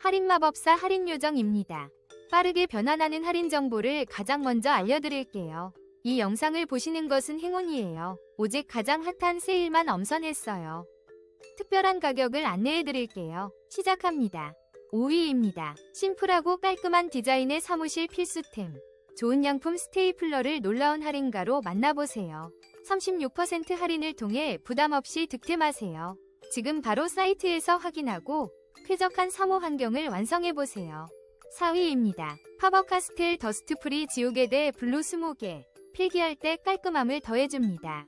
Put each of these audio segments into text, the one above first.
할인마법사 할인요정입니다. 빠르게 변환하는 할인 정보를 가장 먼저 알려드릴게요. 이 영상을 보시는 것은 행운이에요. 오직 가장 핫한 세일만 엄선했어요. 특별한 가격을 안내해드릴게요. 시작합니다. 5위입니다. 심플하고 깔끔한 디자인의 사무실 필수템. 좋은 양품 스테이플러를 놀라운 할인가로 만나보세요. 36% 할인을 통해 부담 없이 득템하세요. 지금 바로 사이트에서 확인하고 쾌적한 사무 환경을 완성해보세요. 4위입니다. 파버카스텔 더스트프리 지우개 대 블루 스모게. 필기할 때 깔끔함을 더해줍니다.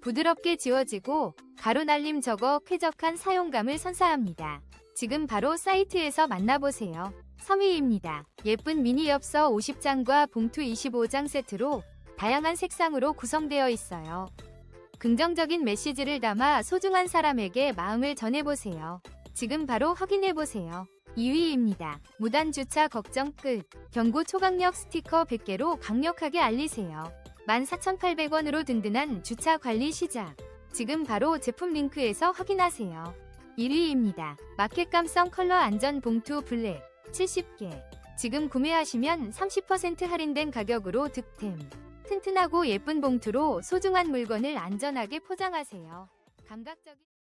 부드럽게 지워지고 가루 날림 적어 쾌적한 사용감을 선사합니다. 지금 바로 사이트에서 만나보세요. 3위입니다. 예쁜 미니 엽서 50장과 봉투 25장 세트로 다양한 색상으로 구성되어 있어요. 긍정적인 메시지를 담아 소중한 사람에게 마음을 전해보세요. 지금 바로 확인해보세요. 2위입니다. 무단 주차 걱정 끝. 경고 초강력 스티커 100개로 강력하게 알리세요. 14,800원으로 든든한 주차 관리 시작. 지금 바로 제품 링크에서 확인하세요. 1위입니다. 마켓 감성 컬러 안전 봉투 블랙 70개. 지금 구매하시면 30% 할인된 가격으로 득템. 튼튼하고 예쁜 봉투로 소중한 물건을 안전하게 포장하세요. 감각적인